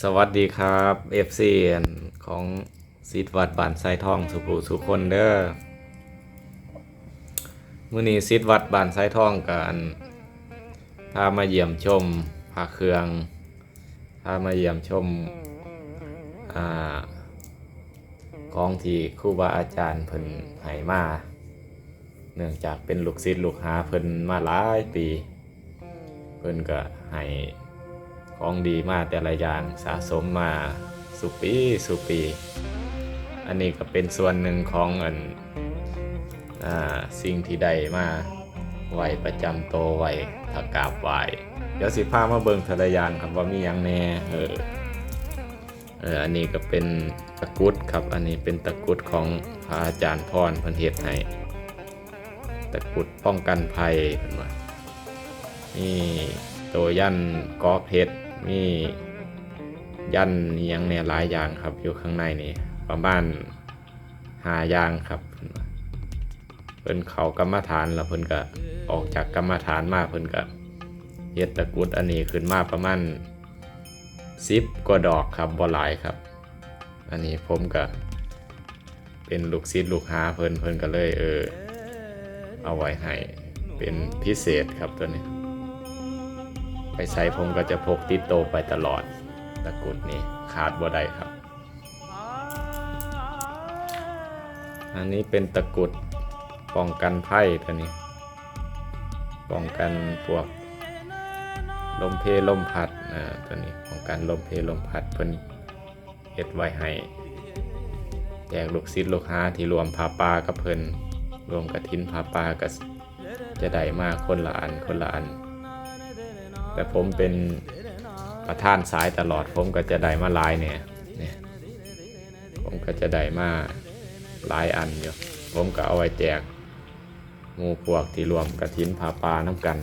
สวัสดีครับเอฟซีของสิทธิ์วัดบ้านไซทองสุภูสุคนเด้อมื้อนี้สิทธิ์วัดบ้านไซทองกันพามาเยี่ยมชมพระเครื่องพามาเยี่ยมชมอ่าของที่ครูบาอาจารย์เพิ่นให้มาเนื่องจากเป็นลูกศิษย์ลูกหาเพิ่นมาหลายปี เพิ่นก็ให้ ของดีมาแต่ละอย่างสะสมมาสุปีสุปี อันนี้ก็เป็นส่วนหนึ่งของอันอ่าสิ่งที่ได้มาไหวประจำโตไหวถ้ากราบไหวเดี๋ยวสิพามาเบิ่งทะละยางครับว่ามีหยังแหน่เออเอออันนี้ก็เป็นตะกุดครับ อันนี้เป็นตะกุดของพระอาจารย์พรพันเฮ็ดให้ตะกุดป้องกันภัยเพิ่นว่ามีตัวยันกอเพชร มียันยังเนี่ยหลายอย่างครับ อยู่ข้างในนี่ประมาณหาอย่างครับ เพิ่นเขากรรมฐานแล้วเพิ่นก็ออกจากกรรมฐานมาเพิ่นก็เฮ็ดตะกุดอันนี้ขึ้นมาประมาณสิบกว่าดอกครับบ่หลายครับ อันนี้ผมก็เป็นลูกศิษย์ลูกหาเพิ่นเพิ่นก็เลยเออเอาไว้ให้เป็นพิเศษครับตัวนี้ ไปใช้ผมก็จะพกติดโตวไปตลอดตะกุดนี้ขาดบ่ได้ครับ อันนี้เป็นตะกุดป้องกันไพ่ตัวนี้ ป้องกันพวกลมเพลมพัดอ่าตัวนี้ป้องกันลมเพลมพัดเพิ่นเฮ็ดไว้ให้แจกลูกศิษย์ลูกหาที่รวมพาปากับเพิ่นรวมกระถินพาปาก็จะได้มากคนละอันคนละอัน แต่ผมเป็นประธานสายตลอด ผมก็จะได้มาลายเนี่ยเนี่ยผมก็จะได้มาลายอันอยู่ผมก็เอาไว้แจกหมู่พวกที่รวมกระถินพาปาน้ำกัน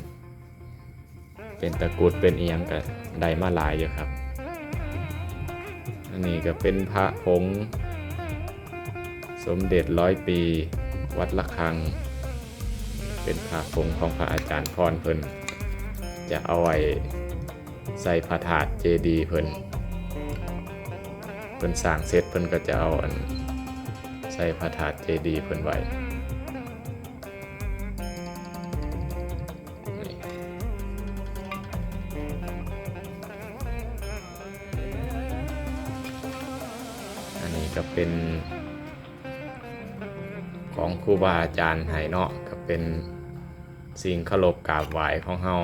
เป็นตะกุดเป็นเอียงก็ได้มาลายอยู่ครับ อันนี้ก็เป็นพระผงสมเด็จร้อยปี วัดละคัง เป็นพระผงของพระอาจารย์พรเพิ่น จะเอาไว้ใส่พระถาดเจดีย์เพิ่นเพิ่นสร้างเสร็จเพิ่นก็จะเอาอันใส่พระถาดเจดีย์เพิ่นไว้นี่อันนี้ก็เป็นของครูบาอาจารย์ให้เนาะก็เป็นสิ่งเคารพกราบไหว้ของเฮา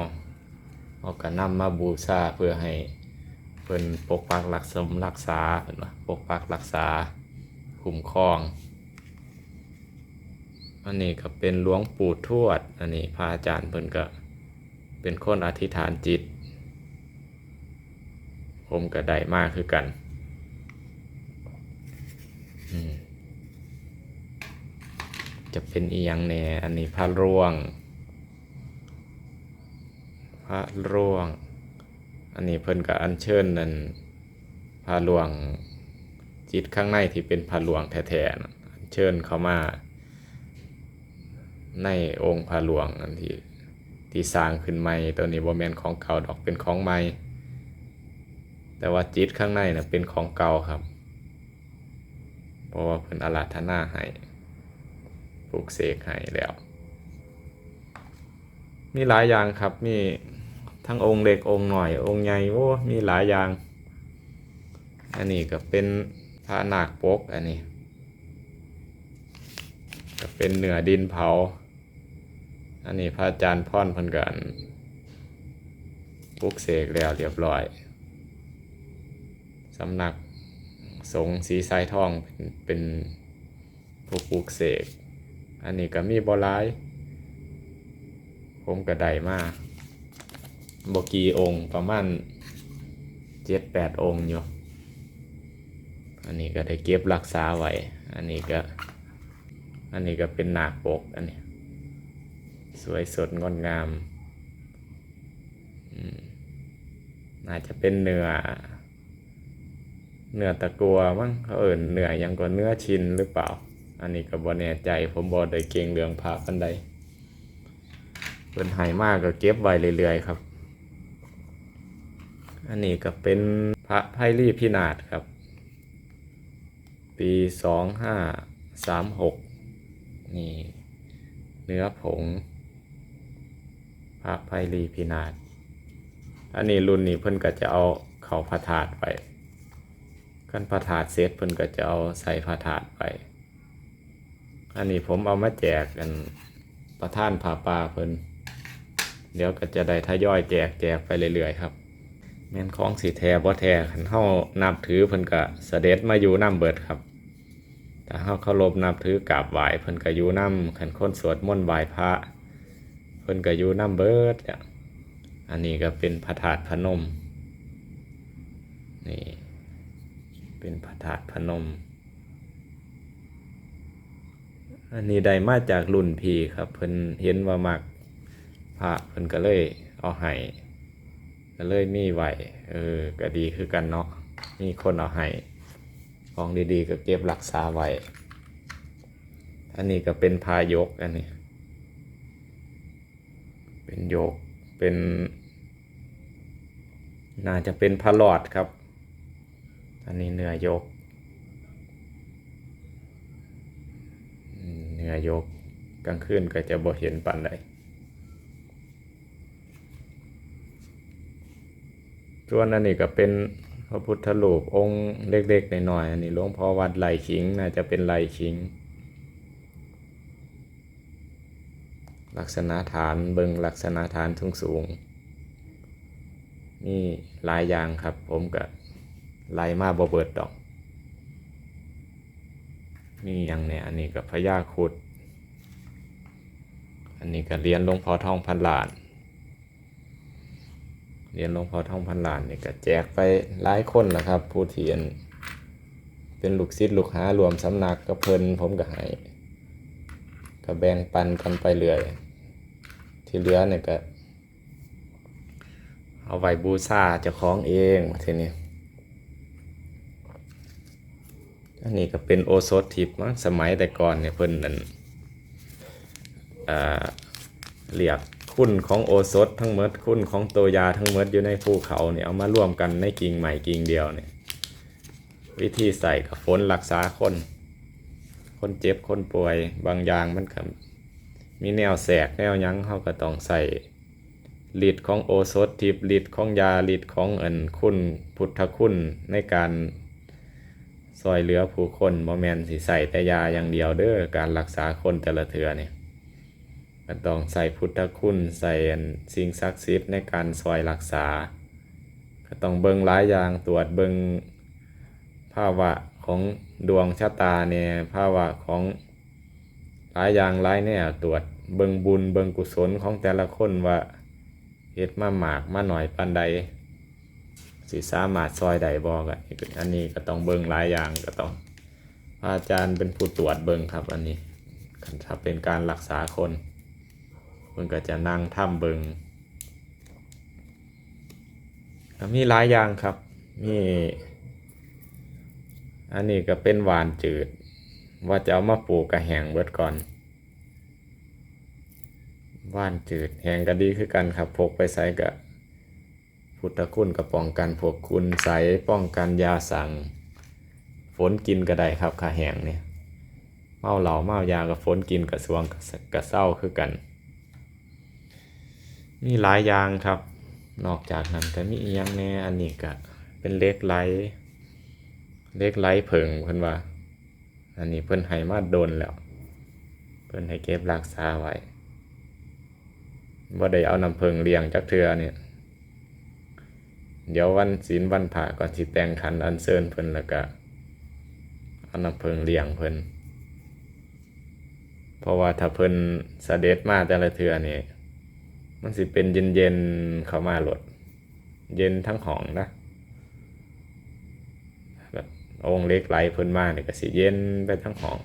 เอาก็นำมาบูชาเพื่อให้เพิ่นปกปักรักสมรักษาเพิ่นว่าปกปักรักษาคุ้มครอง อันนี้ก็เป็นหลวงปู่ทวด อันนี้พระอาจารย์เพิ่นก็เป็นคนอธิษฐานจิต ผมก็ได้มากคือกันจะเป็นอียังแน่อันนี้พระร่วง พระร่วง อันนี้เพิ่นก็อัญเชิญนั่นพระหลวงจิตข้างในที่เป็นพระหลวงแท้ๆนะอัญเชิญเข้ามา ในองค์พระหลวงอันที่ที่สร้างขึ้นใหม่ตัวนี้บ่แม่นของเก่าดอกเป็นของใหม่แต่ว่าจิตข้างในน่ะเป็นของเก่าครับ เพราะว่าเพิ่นอาราธนาให้ปลูกเสกให้แล้ว มีหลายอย่างครับ มี ทั้งองค์เล็กองค์หน่อย องค์ใหญ่โอ้มีหลายอย่าง อันนี้ก็เป็นพระนาคปกอันนี้ก็เป็นเหนือดินเผา อันนี้พระอาจารย์พ่อนพันกันปลูกเสกแล้วเรียบร้อยสำนักสงฆ์สีไซทองเป็นเป็นผู้ปลูกเสก อันนี้ก็มีบหลาย ผมก็ได้มาก บกีองค์ประมาณเจ็ดแปดองค์อยู่ อันนี้ก็ได้เก็บรักษาไว้ อันนี้ก็ อันนี้ก็เป็นหนาปกอันนี้ สวยสดงดงามอืมน่าจะเป็นเนื้อ เนื้อตะกัวมั้งเขาเอิ่นเนื้อยังก็เนื้อชินหรือเปล่า อันนี้ก็บ่แน่ใจผมบ่ได้เก่งเรื่องพระปานใดเพิ่นให้มากก็เก็บไว้เรื่อยๆครับ อันนี้ก็เป็นพระไพรีพินาศครับ ปีสองห้าสามหกนี่เนื้อผง พระไพรีพินาศอันนี้รุ่นนี้เพิ่นก็จะเอาเข่าพระธาตุไปขั้นพระธาตุเสร็จเพิ่นก็จะเอาใส่พระธาตุไป อันนี้ผมเอามาแจกกันประท่านผาปาเพิ่นเดี๋ยวก็จะได้ทยอยแจกแจกไปเรื่อยๆครับ แม่นของสีแท้บ่แท้คันเฮานับถือเพิ่นก็เสด็จมาอยู่นํเบิดครับถ้าเฮาเคารพนับถือกราบไหว้เพิ่นก็อยู่นํคันคนสวดมนต์ไหว้พระเพิ่นก็อยู่นํเบิดอะอันนี้ก็เป็นพระธาตุพนมนี่เป็นพระธาตุพนม อันนี้ได้มาจากรุ่นพี่ครับเพิ่นเห็นว่ามักพระเพิ่นก็เลยเอาให้ ก็เลยมีไหวเออก็ดีคือกันเนาะมีคนเอาให้ของดีๆ ก็เก็บรักษาไว้อันนี้ก็เป็นพายกอันนี้เป็นโยกเป็น น่าจะเป็นพระหลอดครับ อันนี้เนื้อยกเนื้อยกกลางคืนก็จะบ่เห็นปานใด ส่วนอันนี้ก็เป็นพระพุทธรูปองค์เล็กๆหน่อยๆอันนี้หลวงพ่อวัดไหลขิงน่าจะเป็นไหลขิง ลักษณะฐานเบิงลักษณะฐานสูงสูงนี่หลายอย่างครับ ผมก็ไล่มาบ่เบิดดอก นี่อย่างเนี่ยอันนี้ก็พญาคุด อันนี้ก็เรียนหลวงพ่อทองพันลาน เรียนหลวงพ่อท่องพันล้านนี่ก็แจกไปหลายคนแหละครับ ผู้เที่อันเป็นลูกศิษย์ลูกหารวมสำนักก็เพิ่นผมก็ให้ก็แบ่งปันกันไปเรื่อย ที่เหลือเนี่ยก็ เอาไว้บูชาเจ้าของเองทีนี้อันนี้ก็เป็นโอโซดทิปมั้งสมัยแต่ก่อนเนี่ยเพิ่นนั่นอ่าเรียก คุณของโอโซดทั้งหมดคุณของตัวยาทั้งหมดอยู่ในภูเขาเนี่ยเอามารวมกันในกิ่งใหม่กิ่งเดียวเนี่ยวิธีใส่กับฝนรักษาคน คนเจ็บคนป่วยบางอย่างมันก็มีแนวแสกแนวยั้งเขาก็ต้องใส่ฤทธิ์ของโอโซดทิปฤทธิ์ของยาฤทธิ์ของเอันคุณพุทธคุณในการซอยเหลือผู้คนบ่แมนสิใส่แต่ยาอย่างเดียวเด้อการรักษาคนแต่ละเถือเนี่ย ก็ต้องใส่พุทธคุณใส่สิ่งศักดิ์สิทธิ์ในการซอยรักษา ก็ต้องเบิ่งหลายอย่างตรวจเบิ่งภาวะของดวงชะตาเนี่ยภาวะของหลายอย่างหลายแนวตรวจเบิ่งบุญเบิ่งกุศลของแต่ละคนว่าเฮ็ดมาหมากมาหน่อยปานใดสิสามารถซอยใดบอกอะอันนี้ก็ต้องเบิ่งหลายอย่างก็ต้องอาจารย์เป็นผู้ตรวจเบิ่งครับ อันนี้ถ้าเป็นการรักษาคน เพิ่นก็จะนั่งถ้ำเบิงมีหลายอย่างครับ มีอันนี้ก็เป็นหวานจืด ว่าจะเอามาปลูกกระแหงเบิดก่อนหว่านจืดแหงก็ดีคือกันครับพกไปใส่กับพุทธคุณก็ป้องกันพวกคุณใสยป้องกันยาสั่งฝนกินก็ได้ครับขาแหงเนี่ยเมาเหล่าเมายากับฝนกินกับสวงกับเศร้าคือกัน มีหลายอย่างครับ นอกจากนั้นก็มีอีกอย่างแน่อันนี้ก็เป็นเล็กไหลเล็กไหลเผิงเพิ่นว่า อันนี้เพิ่นให้มาโดนแล้ว เพิ่นให้เก็บรักษาไว้บ่ได้เอาน้ำเพิงเลี้ยงจักเทือเนี่ย เดี๋ยววันศีลวันผ่าก่อนสิแต่งขันอันเชิญเพิ่นแล้วก็เอาน้ำเพิงเลี้ยงเพิ่นเพราะว่าถ้าเพิ่นเสด็จมาแต่ละเทือนี่ย มันสิเป็นเย็นเย็นๆเขามาหลด เย็นทั้งห้องนะแบบองค์เล็กไหลเพิ่นมาเนี่ยก็สิเย็นไปทั้งห้อง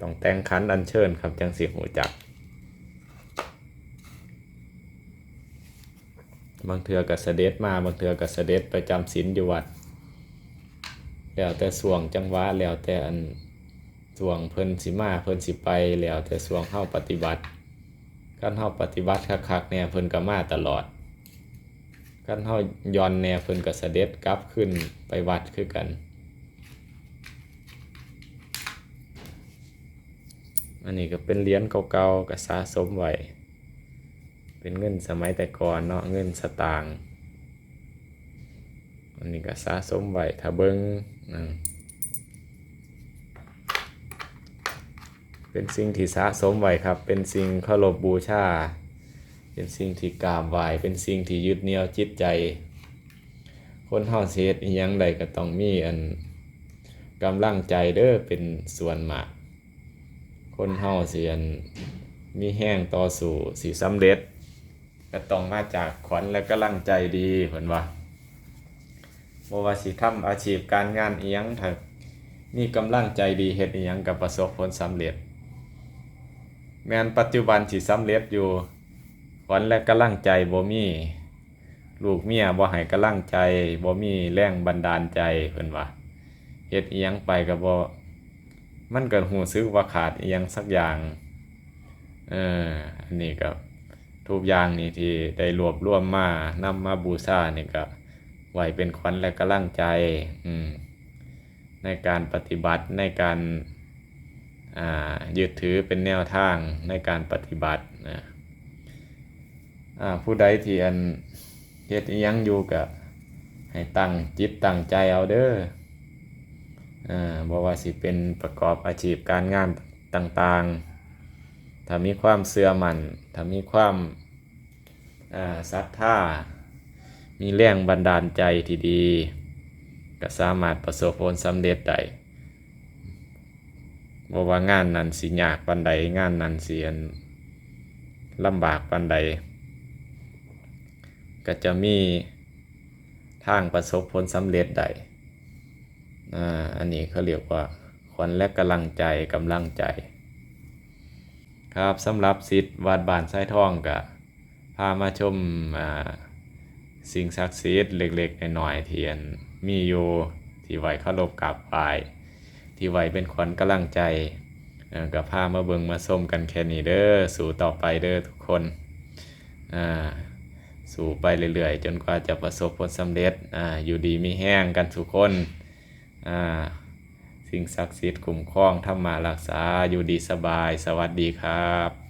ต้องแต่งขันอันเชิญครับจังสิหูจัก บางเทือกับเสด็จมาบางเทือกับเสด็จไปจำศีลอยู่วัด แล้วแต่สวงจังหวะแล้วแต่อัน สวงเพิ่นสิมาเพิ่นสิไปแล้วแต่สวงเฮาปฏิบัติการเฮาปฏิบัติคักๆเนี่ยเพิ่นก็มาตลอดกันเฮาย้อนแนวเพิ่นก็เสด็จกลับขึ้นไปวัดคือกัน อันนี้ก็เป็นเหรียญเก่าๆก็สะสมไว้เป็นเงินสมัยแต่ก่อนเนาะเงินสตางค์อันนี้ก็สะสมไว้ถ้าเบิ่งอื เป็นสิ่งที่สะสมไว้ครับ เป็นสิ่งเคารพบูชา เป็นสิ่งที่กราบไหว้ เป็นสิ่งที่ยึดเหนี่ยวจิตใจ คนเฮาเฮ็ดอิหยังใดก็ต้องมีอันกำลังใจเด้อเป็นส่วนมาก คนเฮาสิอันมีแห้งต่อสู้สิสำเร็จ ก็ต้องมาจากขวัญและกำลังใจดีเพิ่นว่าบ่ว่าสิทำอาชีพการงานเอียงถ้ามีกำลังใจดีเฮ็ดอียงก็ประสบผลสำเร็จ แมนปัจจุบันสิสำเร็จอยู่ขวัญและกำลังใจบ่มีลูกเมียบ่ให้กำลังใจบ่มีแรงบันดาลใจเพิ่นว่าเฮ็ดอีหยังไปก็บ่มันก็รู้สึกว่าขาดอีหยังสักอย่างเอออันนี้ก็ทุกอย่างนี่ที่ได้รวบรวมมานำมาบูชานี่ก็ไว้เป็นขวัญและกำลังใจอืมในการปฏิบัติในการ ยึดถือเป็นแนวทางในการปฏิบัตินะผู้ใดที่อันเฮ็ดยังอยู่ก็ให้ตั้งจิตตั้งใจเอาเด้ออ่าบ่ว่าสิเป็นประกอบอาชีพการงานต่างๆ ถ้ามีความเสื่อมันถ้ามีความศรัทธา มีแรงบันดาลใจที่ดี ก็สามารถประสบผลสำเร็จได้ บ่ว่างานนั้นสิยากปานใดงานนั้นสิอันลำบากปานใด ก็จะมีทางประสบผลสำเร็จได้อ่าอันนี้เขาเรียกว่าขวัญและกำลังใจกำลังใจครับสำหรับสิทธิ์วัดบ้านไส้ทองก็พามาชมสิ่งศักดิ์สิทธิ์เล็กๆน้อยๆที่อันมีอยู่ที่ไว้เคารพกราบไหว้ ที่ไว้เป็นขวัญกำลังใจเอ่อก็พามาเบิงมาส้มกันแค่นี้เด้อสู่ต่อไปเด้อทุกคนสู่ไปเรื่อยๆ จนกว่าจะประสบผลสำเร็จออยู่ดีมีแห้งกันทุกคนสิ่งศักดิ์สิทธิ์คุ้มครองธรรมารักษาอยู่ดีสบาย สวัสดีครับ